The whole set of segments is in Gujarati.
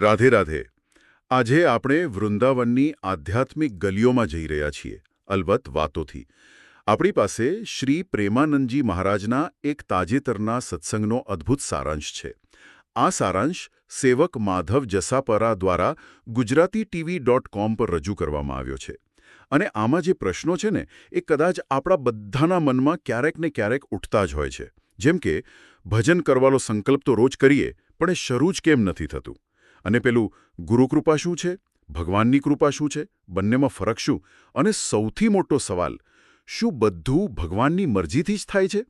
રાધે રાધે. આજે આપણે વૃંદાવનની આધ્યાત્મિક ગલીઓમાં જઈ રહ્યા છીએ, અલબત્ત વાતોથી. આપણી પાસે શ્રી પ્રેમાનંદજી મહારાજના એક તાજેતરના સત્સંગનો અદ્ભુત સારાંશ છે. આ સારાંશ સેવક માધવ જસાપરા દ્વારા ગુજરાતી ટીવી ડોટ કોમ પર રજૂ કરવામાં આવ્યો છે. અને આમાં જે પ્રશ્નો છે ને, એ કદાચ આપણા બધાના મનમાં ક્યારેક ને ક્યારેક ઉઠતા જ હોય છે. જેમ કે, ભજન કરવાનો સંકલ્પ તો રોજ કરીએ, પણ એ શરૂ જ કેમ નથી થતું? અને પેલું ગુરુકૃપા શું છે? ભગવાનની કૃપા શું છે? બંનેમાં ફરક શું? અને સૌથી મોટો સવાલ, શું બધું ભગવાનની મરજીથી જ થાય છે?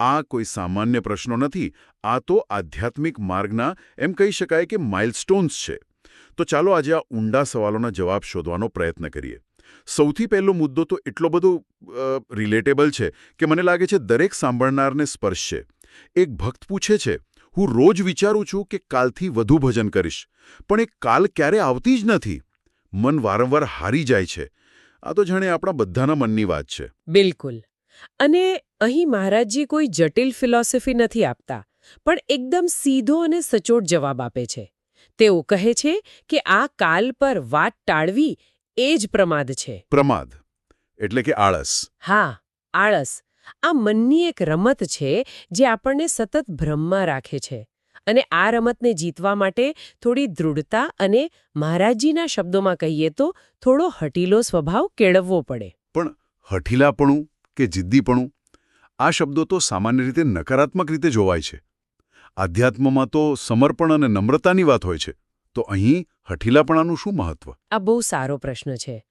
આ કોઈ સામાન્ય પ્રશ્નો નથી, આ તો આધ્યાત્મિક માર્ગના એમ કહી શકાય કે માઇલસ્ટોન્સ છે. તો ચાલો આજે આ ઊંડા સવાલોના જવાબ શોધવાનો પ્રયત્ન કરીએ. સૌથી પહેલો મુદ્દો તો એટલો બધો રિલેટેબલ છે કે મને લાગે છે દરેક સાંભળનારને સ્પર્શશે એક ભક્ત પૂછે છે હું રોજ વિચારું છું કે કાલથી વધુ ભજન કરીશ પણ એ કાલ ક્યારે આવતી જ નથી. મન વારંવાર હારી જાય છે. આ તો જાણે આપણા બધાના મનની વાત છે. બિલકુલ. અને અહીં મહારાજજી કોઈ જટિલ ફિલોસોફી નથી આપતા પણ એકદમ સીધો અને સચોટ જવાબ આપે છે. તેઓ કહે છે કે આ કાલ પર વાત ટાળવી એ જ પ્રમાદ છે. પ્રમાદ. એટલે કે આળસ. હા આળસ. આ મનની એક રમત છે જે આપણને સતત ભ્રમમાં રાખે છે. અને આ રમતને જીતવા માટે થોડી દૃઢતા અને મહારાજજીના શબ્દોમાં કહીએ તો થોડો હટીલો સ્વભાવ કેળવવો પડે. પણ હઠીલાપણું કે જિદ્દીપણું? આ શબ્દો તો સામાન્ય રીતે નકારાત્મક રીતે જોવાય છે. આધ્યાત્મમાં તો સમર્પણ અને નમ્રતાની વાત હોય છે. તો અહીં હઠીલાપણાનું શું મહત્વ? આ બહુ સારો પ્રશ્ન છે.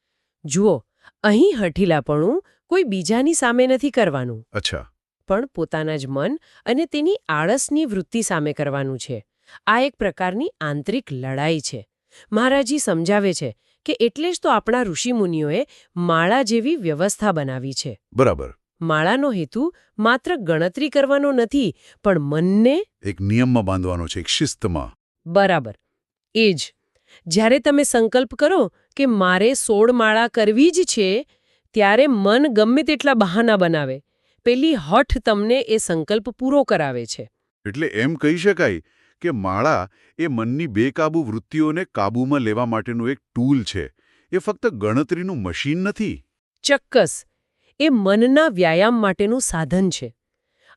જુઓ અહીં હઠીલાપણું કોઈ બીજાની સામે નથી કરવાનું. અચ્છા. પણ પોતાના જ મન અને તેની આળસની વૃત્તિ સામે કરવાનું છે. આ એક પ્રકારની આંતરિક લડાઈ છે. મહારાજી સમજાવે છે કે એટલે જ તો આપણા ઋષિમુનિઓએ માળા જેવી વ્યવસ્થા બનાવી છે. બરાબર. માળાનો હેતુ માત્ર ગણતરી કરવાનો નથી પણ મનને એક નિયમમાં બાંધવાનો છે એક શિસ્તમાં. બરાબર. એ જ. જ્યારે તમે સંકલ્પ કરો કે મારે સોળ માળા કરવી જ છે ત્યારે મન ગમે તેટલા બહાના બનાવે પેલી હઠ તમને એ સંકલ્પ પૂરો કરાવે છે. એટલે એમ કહી શકાય કે માળા એ મનની બેકાબૂ વૃત્તિઓને કાબૂમાં લેવા માટેનું એક ટૂલ છે. એ ફક્ત ગણતરીનું મશીન નથી. ચોક્કસ. એ મનના વ્યાયામ માટેનું સાધન છે.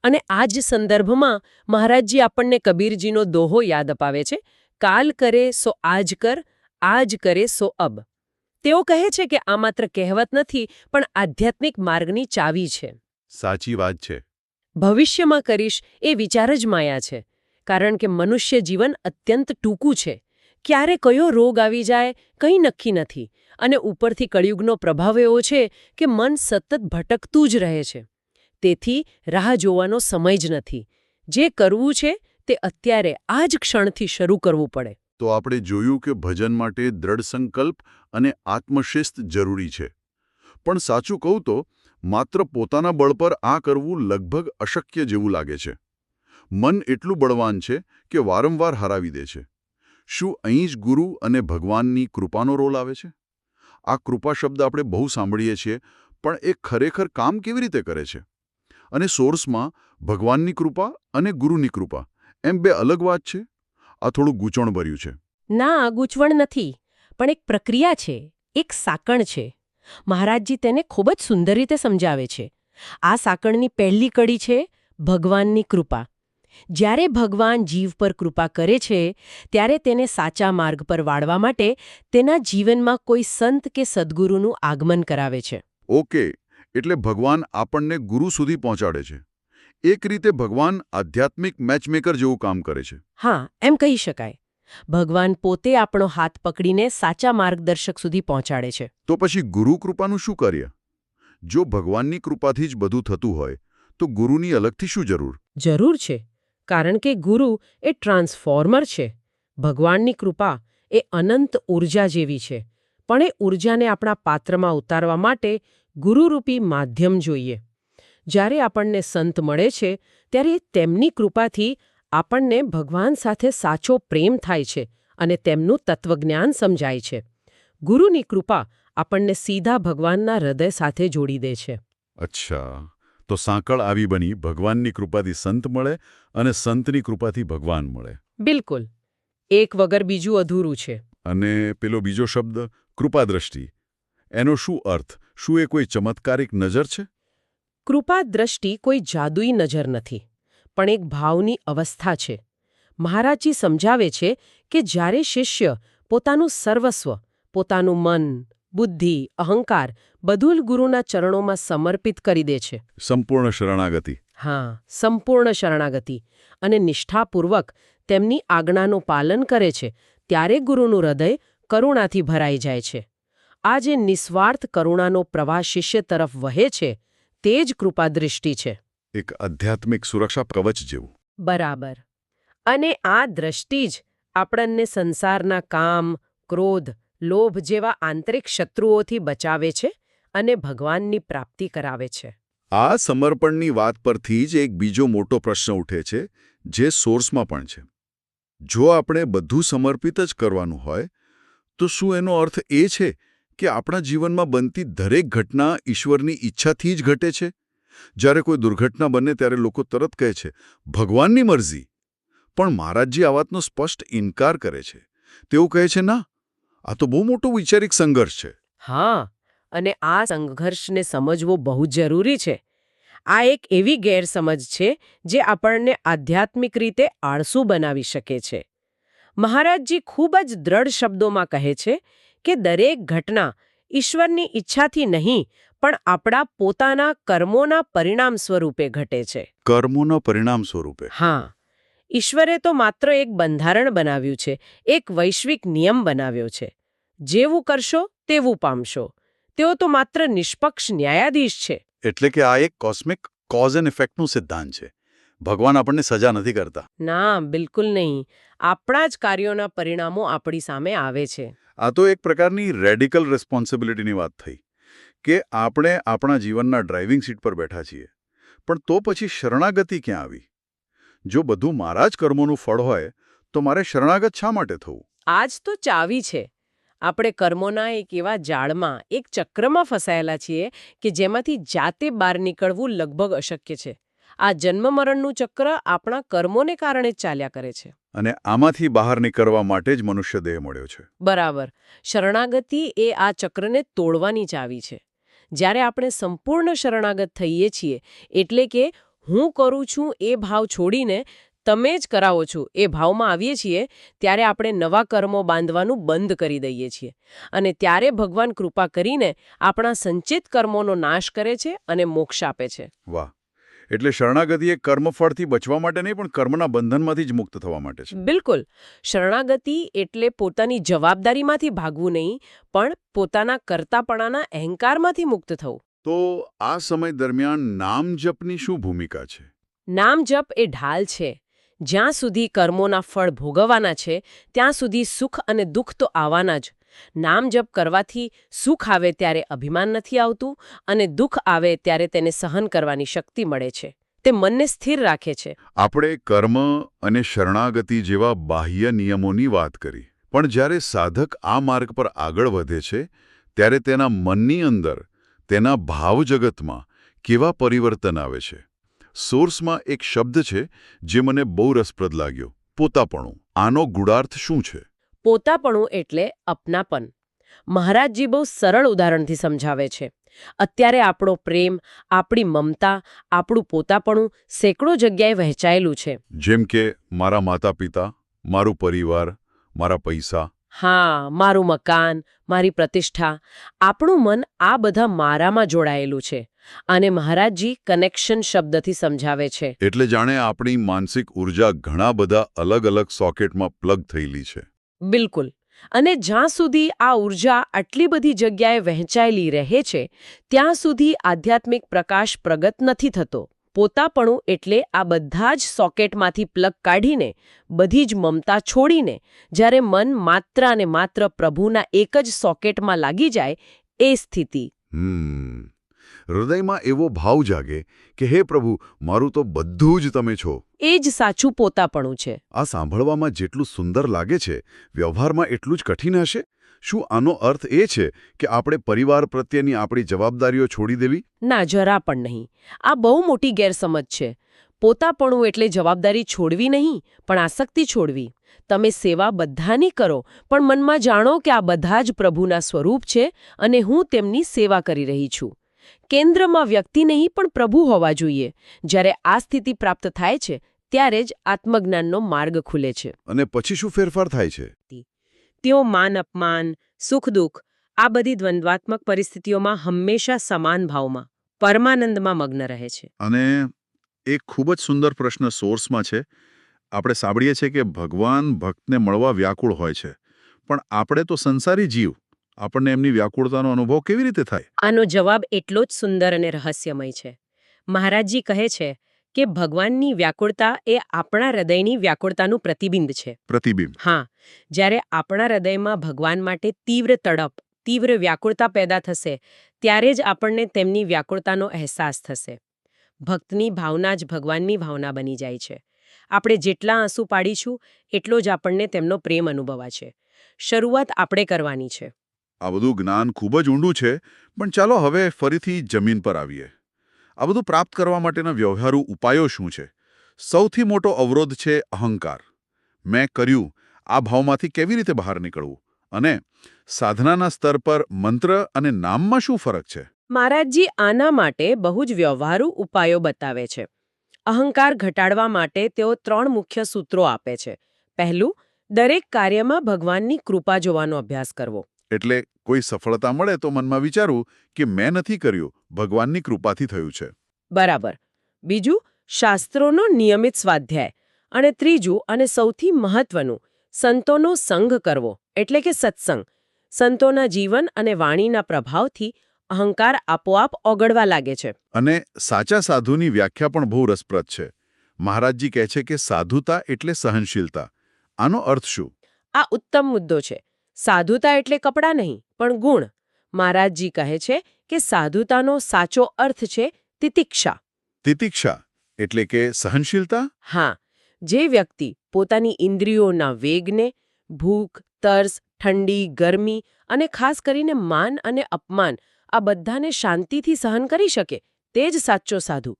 અને આ જ સંદર્ભમાં મહારાજજી આપણને કબીરજીનો દોહો યાદ અપાવે છે કાલ કરે સો આજ કર આજ કરે સો અબ. તેઓ કહે છે કે આ માત્ર કહેવત નથી પણ આધ્યાત્મિક માર્ગની ચાવી છે. સાચી વાત છે. ભવિષ્યમાં કરીશ એ વિચાર જ માયા છે કારણ કે મનુષ્ય જીવન અત્યંત ટૂંકું છે. ક્યારે કયો રોગ આવી જાય કંઈ નક્કી નથી અને ઉપરથી કળિયુગનો પ્રભાવ એવો છે કે મન સતત ભટકતું જ રહે છે. તેથી રાહ જોવાનો સમય જ નથી. જે કરવું છે તે અત્યારે આ જ ક્ષણથી શરૂ કરવું પડે. તો આપણે જોયું કે ભજન માટે દ્રઢ સંકલ્પ અને આત્મશિસ્ત જરૂરી છે. પણ સાચું કહું તો, માત્ર પોતાના બળ પર આ કરવું લગભગ અશક્ય જેવું લાગે છે. મન એટલું બળવાન છે કે વારંવાર હરાવી દે છે. શું અહીં જ ગુરુ અને ભગવાનની કૃપાનો રોલ આવે છે? આ કૃપા શબ્દ આપણે બહુ સાંભળીએ છીએ, પણ એ ખરેખર કામ કેવી રીતે કરે છે? અને સોર્સમાં ભગવાનની કૃપા અને ગુરુની કૃપા, એમ બે અલગ વાત છે? આ થોડું ગૂંચવણભર્યું છે. ના, ગૂંચવણ નથી. પણ એક પ્રક્રિયા છે એક સાકણ છે. મહારાજજી તેને ખૂબ જ સુંદર રીતે સમજાવે છે. આ સાકણની પહેલી કડી છે ભગવાનની કૃપા. જ્યારે ભગવાન જીવ પર કૃપા કરે છે ત્યારે તેને સાચા માર્ગ પર વાળવા માટે તેના જીવનમાં કોઈ સંત કે સદ્ગુરુનું આગમન કરાવે છે. ઓકે એટલે ભગવાન આપણને ગુરુ સુધી પહોંચાડે છે. એક રીતે ભગવાન આધ્યાત્મિક મેચમેકર જેવું કામ કરે છે. હા એમ કહી શકાય. ભગવાન પોતે આપણો હાથ પકડીને સાચા માર્ગદર્શક સુધી પહોંચાડે છે. તો પછી ગુરુ કૃપાનું શું કાર્ય? જો ભગવાનની કૃપાથી જ બધું થતું હોય તો ગુરુની અલગથી શું જરૂર? જરૂર છે કારણ કે ગુરુ એ ટ્રાન્સફોર્મર છે. ભગવાનની કૃપા એ અનંત ઊર્જા જેવી છે. પણ એ ઊર્જાને આપણા પાત્રમાં ઉતારવા માટે ગુરુરૂપી માધ્યમ જોઈએ. જ્યારે આપણને સંત મળે છે ત્યારે તેમની કૃપાથી આપણને ભગવાન સાથે સાચો પ્રેમ થાય છે અને તેમનું તત્વજ્ઞાન સમજાય છે. ગુરુની કૃપા આપણને સીધા ભગવાનના હૃદય સાથે જોડી દે છે. અચ્છા. તો સાંકળ આવી બની ભગવાનની કૃપાથી સંત મળે અને સંતની કૃપાથી ભગવાન મળે. બિલકુલ. એક વગર બીજું અધૂરું છે. અને પેલો બીજો શબ્દ કૃપાદ્રષ્ટિ. એનો શું અર્થ? શું એ કોઈ ચમત્કારિક નજર છે? કૃપા દ્રષ્ટિ કોઈ જાદુઈ નજર નથી. પણ એક ભાવની અવસ્થા છે. મહારાજજી સમજાવે છે કે જ્યારે શિષ્ય પોતાનું સર્વસ્વ પોતાનું મન બુદ્ધિ અહંકાર બધું ગુરુના ચરણોમાં સમર્પિત કરી દે છે. સંપૂર્ણ શરણાગતિ. હા સંપૂર્ણ શરણાગતિ અને નિષ્ઠાપૂર્વક તેમની આજ્ઞાનું પાલન કરે છે ત્યારે ગુરુનું હૃદય કરુણાથી ભરાઈ જાય છે. આ જે નિસ્વાર્થ કરુણાનો પ્રવાહ શિષ્ય તરફ વહે છે તે જ કૃપાદૃષ્ટિ છે. એક આધ્યાત્મિક સુરક્ષા કવચ જેવું. બરાબર. અને આ દ્રષ્ટિ જ આપણને સંસારના કામ ક્રોધ લોભ જેવા આંતરિક શત્રુઓથી બચાવે છે અને ભગવાનની પ્રાપ્તિ કરાવે છે. આ સમર્પણની વાત પરથી જ એક બીજો મોટો પ્રશ્ન ઉઠે છે જે સોર્સમાં પણ છે. જો આપણે બધું સમર્પિત જ કરવાનું હોય તો શું એનો અર્થ એ છે કે આપણા જીવનમાં બનતી દરેક ઘટના ઈશ્વરની ઈચ્છાથી જ ઘટે છે? જ્યારે કોઈ દુર્ઘટના બને ત્યારે લોકો તરત કહે છે, ભગવાનની મરજી. પણ મહારાજજી આ વાતનો સ્પષ્ટ ઇનકાર કરે છે. તેઓ કહે છે, ના, આ તો બહુ મોટો વૈચારિક સંઘર્ષ છે. હા, અને આ સંઘર્ષને સમજવો બહુ જરૂરી છે. આ એક એવી ગેરસમજ છે જે આપણને આધ્યાત્મિક રીતે આળસુ બનાવી શકે છે. મહારાજજી ખૂબ જ દ્રઢ શબ્દોમાં કહે છે કે દરેક ઘટના ઈશ્વરની ઈચ્છાથી નહીં પણ આપણા પોતાના કર્મોના પરિણામ સ્વરૂપે ઘટે છે. કર્મોના પરિણામ સ્વરૂપે. હા. ઈશ્વરે તો માત્ર એક બંધારણ બનાવ્યું છે એક વૈશ્વિક નિયમ બનાવ્યો છે. જેવું કરશો તેવું પામશો. તેઓ તો માત્ર નિષ્પક્ષ ન્યાયાધીશ છે. એટલે કે આ એક કોસ્મિક કોઝ એન્ડ ઇફેક્ટનું સિદ્ધાંત છે. ભગવાન આપણને સજા નથી કરતા. ના બિલકુલ નહીં. આપણા જ કાર્યોના પરિણામો આપણી સામે આવે છે. આ તો એક પ્રકારની રેડિકલ રિસ્પોન્સિબિલિટીની વાત થઈ. કે આપણે આપણા જીવનના ડ્રાઇવિંગ સીટ પર બેઠા છીએ. પણ તો પછી શરણાગતિ ક્યાં આવી? જો બધું મારા જ કર્મોનું ફળ હોય તો મારે શરણાગત શા માટે થવું? આ જ તો ચાવી છે. આપણે કર્મોના એક એવા જાળમાં એક ચક્રમાં ફસાયેલા છીએ કે જેમાંથી જાતે બહાર નીકળવું લગભગ અશક્ય છે. આ જન્મ મરણનું ચક્ર આપણા કર્મોને કારણે ચાલ્યા કરે છે. અને આમાંથી બહાર નીકળવા માટે જ મનુષ્ય દેહ મળ્યો છે. બરાબર. શરણાગતિ એ આ ચક્રને તોડવાની ચાવી છે. જ્યારે આપણે સંપૂર્ણ શરણાગત થઈએ છીએ, એટલે કે હું કરું છું એ ભાવ છોડીને તમે જ કરાવો છો એ ભાવમાં આવીએ છીએ, ત્યારે આપણે નવા કર્મો બાંધવાનું બંધ કરી દઈએ છીએ. અને ત્યારે ભગવાન કૃપા કરીને આપણા સંચિત કર્મોનો નાશ કરે છે અને મોક્ષ આપે છે. વાહ. એટલે શરણાગતિ એ કર્મફળથી બચવા માટે નહીં પણ કર્મના બંધનમાંથી જ મુક્ત થવા માટે છે. બિલકુલ. શરણાગતિ એટલે પોતાની જવાબદારીમાંથી ભાગવું નહીં પણ પોતાના કરતાપણાના અહંકારમાંથી મુક્ત થવું. તો આ સમય દરમિયાન નામ જપની શું ભૂમિકા છે? નામ જપ એ ઢાલ છે. જ્યાં સુધી કર્મોના ફળ ભોગવવાના છે ત્યાં સુધી સુખ અને દુઃખ તો આવવાના જ. નામ જપ કરવાથી સુખ આવે ત્યારે અભિમાન નથી આવતું અને દુઃખ આવે ત્યારે તેને સહન કરવાની શક્તિ મળે છે. તે મનને સ્થિર રાખે છે. આપણે કર્મ અને શરણાગતિ જેવા બાહ્ય નિયમોની વાત કરી. પણ જ્યારે સાધક આ માર્ગ પર આગળ વધે છે, ત્યારે તેના મનની અંદર, તેના ભાવજગતમાં કેવા પરિવર્તન આવે છે? સોર્સમાં એક શબ્દ છે જે મને બહુ રસપ્રદ લાગ્યો, પોતાપણું. આનો ગુડાર્થ શું છે? પોતાપણું એટલે અપનાપન. મહારાજજી બહુ સરળ ઉદાહરણથી સમજાવે છે. અત્યારે આપણો પ્રેમ આપણી મમતા આપણું પોતાપણું સેંકડો જગ્યાએ વહેંચાયેલું છે. જેમ કે મારા માતા પિતા મારું પરિવાર મારા પૈસા. હા મારું મકાન મારી પ્રતિષ્ઠા આપણું મન આ બધા મારામાં જોડાયેલું છે અને મહારાજજી કનેક્શન શબ્દથી સમજાવે છે. એટલે જાણે આપણી માનસિક ઊર્જા ઘણા બધા અલગ અલગ સોકેટમાં પ્લગ થયેલી છે. બિલકુલ. અને જ્યાં સુધી આ ઊર્જા આટલી બધી જગ્યાએ વહેંચાયેલી રહે છે, ત્યાં સુધી આધ્યાત્મિક પ્રકાશ પ્રગટ નથી થતો. પોતાપણું એટલે આ બધા જ સોકેટમાંથી પ્લગ કાઢીને, બધી જ મમતા છોડીને, જ્યારે મન માત્ર અને માત્ર પ્રભુના એક જ સોકેટમાં લાગી જાય, એ સ્થિતિ. હૃદયમાં એવો ભાવ જાગે કે હે પ્રભુ મારું તો બધું જ તમે છો. એ જ સાચું પોતાપણું છે. આ સાંભળવામાં જેટલું સુંદર લાગે છે વ્યવહારમાં એટલું જ કઠિન હશે? શું આનો અર્થ એ છે કે આપણે પરિવાર પ્રત્યેની આપણી જવાબદારીઓ છોડી દેવી? ના જરા પણ નહીં. આ બહુ મોટી ગેરસમજ છે. પોતાપણું એટલે જવાબદારી છોડવી નહીં પણ આસક્તિ છોડવી. તમે સેવા બધાની કરો પણ મનમાં જાણો કે આ બધા જ પ્રભુના સ્વરૂપ છે અને હું તેમની સેવા કરી રહી છું. કેન્દ્રમાં વ્યક્તિ નહીં પણ પ્રભુ હોવા જોઈએ. જ્યારે આ સ્થિતિ પ્રાપ્ત થાય છે ત્યારે જ આત્મજ્ઞાનનો માર્ગ ખુલે છે. અને પછી શું ફેરફાર થાય છે? તેઓ માન અપમાન સુખ દુઃખ આ બધી દ્વંદ્વાત્મક પરિસ્થિતિઓમાં હંમેશા સમાન ભાવમાં પરમાનંદમાં મગ્ન રહે છે. અને એક ખૂબ જ સુંદર પ્રશ્ન સોર્સમાં છે. આપણે સાંભળીએ છીએ કે ભગવાન ભક્તને મળવા વ્યાકુળ હોય છે. પણ આપણે તો સંસારી જીવ. આપણને એમની વ્યાકુળતાનો અનુભવ કેવી રીતે થાય? આનો જવાબ એટલો જ સુંદર અને રહસ્યમય છે. મહારાજજી કહે છે કે ભગવાનની વ્યાકુળતા એ આપણા હૃદયની વ્યાકુળતાનું પ્રતિબિંબ છે. પ્રતિબિંબ. હા જ્યારે આપણા હૃદયમાં ભગવાન માટે તીવ્ર તડપ તીવ્ર વ્યાકુળતા પેદા થશે ત્યારે જ આપણને તેમની વ્યાકુળતાનો અહેસાસ થશે. ભક્તની ભાવના જ ભગવાનની ભાવના બની જાય છે. આપણે જેટલા આંસુ પાડીશું એટલો જ આપણને તેમનો પ્રેમ અનુભવાશે. શરૂઆત આપણે કરવાની છે. આ બધું જ્ઞાન ખૂબ જ ઊંડું છે, પણ ચાલો હવે ફરીથી જમીન પર આવીએ. આ બધું પ્રાપ્ત કરવા માટેના વ્યવહારુ ઉપાયો શું છે? સૌથી મોટો અવરોધ છે અહંકાર. મેં કર્યું, આ ભાવમાંથી કેવી રીતે બહાર નીકળવું? અને સાધનાના સ્તર પર મંત્ર અને નામમાં શું ફરક છે? મહારાજજી આના માટે બહુ જ વ્યવહારુ ઉપાયો બતાવે છે. અહંકાર ઘટાડવા માટે તેઓ ત્રણ મુખ્ય સૂત્રો આપે છે. પહેલું, દરેક કાર્યમાં ભગવાનની કૃપા જોવાનો અભ્યાસ કરવો. એટલે કોઈ સફળતા મળે તો મનમાં વિચારવું કે મેં નથી કર્યું ભગવાનની કૃપાથી થયું છે. બરાબર. બીજું શાસ્ત્રોનો નિયમિત સ્વાધ્યાય. અને ત્રીજું અને સૌથી મહત્વનું સંતોનો સંગ કરવો એટલે કે સત્સંગ. સંતોના જીવન અને વાણીના પ્રભાવથી અહંકાર આપોઆપ ઓગળવા લાગે છે. અને સાચા સાધુની વ્યાખ્યા પણ બહુ રસપ્રદ છે. મહારાજજી કહે છે કે સાધુતા એટલે સહનશીલતા. આનો અર્થ શું? આ ઉત્તમ મુદ્દો છે. સાધુતા એટલે કપડાં નહીં પણ ગુણ. મહારાજજી કહે છે કે સાધુતાનો સાચો અર્થ છે તિતિક્ષા. તિતિક્ષા એટલે કે સહનશીલતા? હા જે વ્યક્તિ પોતાની ઇન્દ્રિયોના વેગને ભૂખ તરસ ઠંડી ગરમી અને ખાસ કરીને માન અને અપમાન આ બધાને શાંતિથી સહન કરી શકે તે જ સાચો સાધુ.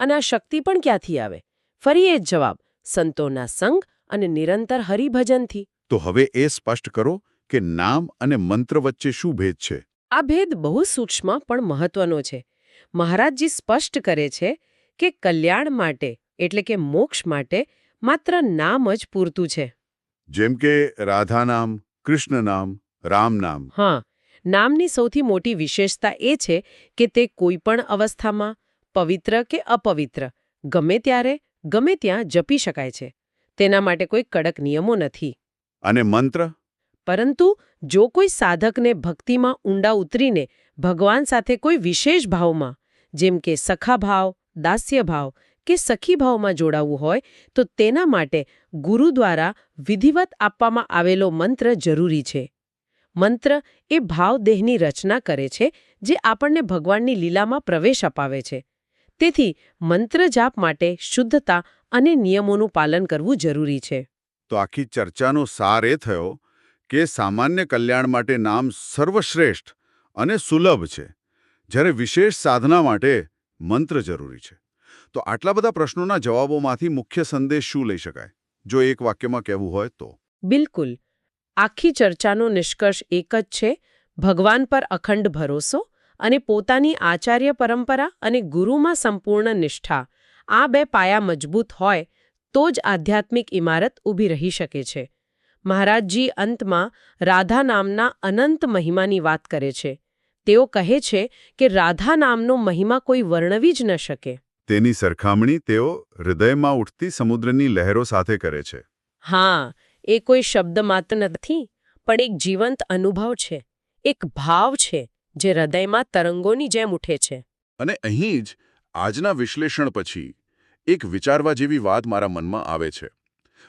અને આ શક્તિ પણ ક્યાંથી આવે? ફરી એ જ જવાબ સંતોના સંગ અને નિરંતર હરિભજનથી. તો હવે એ સ્પષ્ટ કરો કે નામ અને મંત્ર વચ્ચે શું ભેદ છે? આ ભેદ બહુ સૂક્ષ્મ પણ મહત્વનો છે. મહારાજજી સ્પષ્ટ કરે છે કે કલ્યાણ માટે એટલે કે મોક્ષ માટે માત્ર નામ જ પૂરતું છે. જેમ કે રાધા નામ કૃષ્ણ નામ રામ નામ હા નામની સૌથી મોટી વિશેષતા એ છે કે તે કોઈપણ અવસ્થામાં પવિત્ર કે અપવિત્ર ગમે ત્યારે ગમે ત્યાં જપી શકાય છે. તેના માટે કોઈ કડક નિયમો નથી. અને મંત્ર? પરંતુ જો કોઈ સાધકને ભક્તિમાં ઊંડા ઉતરીને ભગવાન સાથે કોઈ વિશેષ ભાવમાં, જેમ કે સખા ભાવ, દાસ્ય કે સખી ભાવમાં જોડાવવું હોય, તો તેના માટે ગુરુ દ્વારા વિધિવત આપવામાં આવેલો મંત્ર જરૂરી છે. મંત્ર એ ભાવદેહની રચના કરે છે, જે આપણને ભગવાનની લીલામાં પ્રવેશ અપાવે છે. તેથી મંત્ર જાપ માટે શુદ્ધતા અને નિયમોનું પાલન કરવું જરૂરી છે. તો આખી ચર્ચાનો સાર એ થયો કે સામાન્ય કલ્યાણ માટે નામ સર્વશ્રેષ્ઠ અને સુલભ છે, જ્યારે વિશેષ સાધના માટે મંત્ર જરૂરી છે. તો આટલા બધા પ્રશ્નોના જવાબોમાંથી મુખ્ય સંદેશ શું લઈ શકાય? જો એક વાક્યમાં કહેવું હોય તો. બિલકુલ. આખી ચર્ચાનો નિષ્કર્ષ એક જ છે, ભગવાન પર અખંડ ભરોસો અને પોતાની આચાર્ય પરંપરા અને ગુરુમાં સંપૂર્ણ નિષ્ઠા. આ બે પાયા મજબૂત હોય તો જ આધ્યાત્મિક ઇમારત ઊભી રહી શકે છે. મહારાજજી અંતમાં રાધા નામના અનંત મહિમાની વાત કરે છે. તેઓ કહે છે કે રાધા નામનો મહિમા કોઈ વર્ણવી જ ન શકે. તેની સરખામણી તેઓ હૃદયમાં ઉઠતી સમુદ્રની લહેરો સાથે કરે છે. હા એ કોઈ શબ્દ માત્ર નથી પણ એક જીવંત અનુભવ છે. એક ભાવ છે જે હૃદયમાં તરંગોની જેમ ઉઠે છે. અને અહીં જ આજના વિશ્લેષણ પછી એક વિચારવા જેવી વાત મારા મનમાં આવે છે.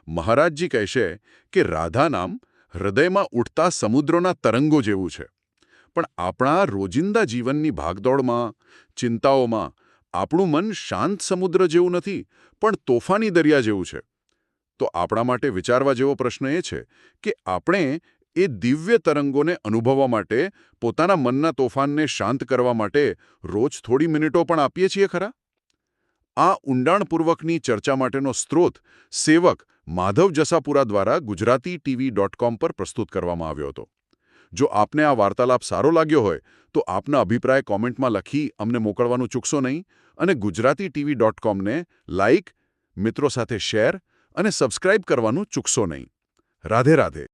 મહારાજજી કહેશે કે રાધા નામ હૃદયમાં ઉઠતા સમુદ્રોના તરંગો જેવું છે. પણ આપણા રોજિંદા જીવનની ભાગદોડમાં, ચિંતાઓમાં આપણું મન શાંત સમુદ્ર જેવું નથી, પણ તોફાની દરિયા જેવું છે. તો આપણા માટે વિચારવા જેવો પ્રશ્ન એ છે કે આપણે એ દિવ્ય તરંગોને અનુભવવા માટે પોતાના મનના તોફાનને શાંત કરવા માટે રોજ થોડી મિનિટો પણ આપીએ છીએ ખરા? આ ઊંડાણપૂર્વકની ચર્ચા માટેનો સ્ત્રોત સેવક માધવ જસાપુરા દ્વારા ગુજરાતી ટીવી ડોટ પર પ્રસ્તુત કરવામાં આવ્યો હતો. જો આપને આ વાર્તાલાપ સારો લાગ્યો હોય, તો આપના અભિપ્રાય કોમેન્ટમાં લખી અમને મોકલવાનું ચૂકશો નહીં અને ગુજરાતી ટીવી ડોટ કોમને લાઇક મિત્રો સાથે શેર અને સબસ્ક્રાઇબ કરવાનું ચૂકશો નહીં. રાધે રાધે.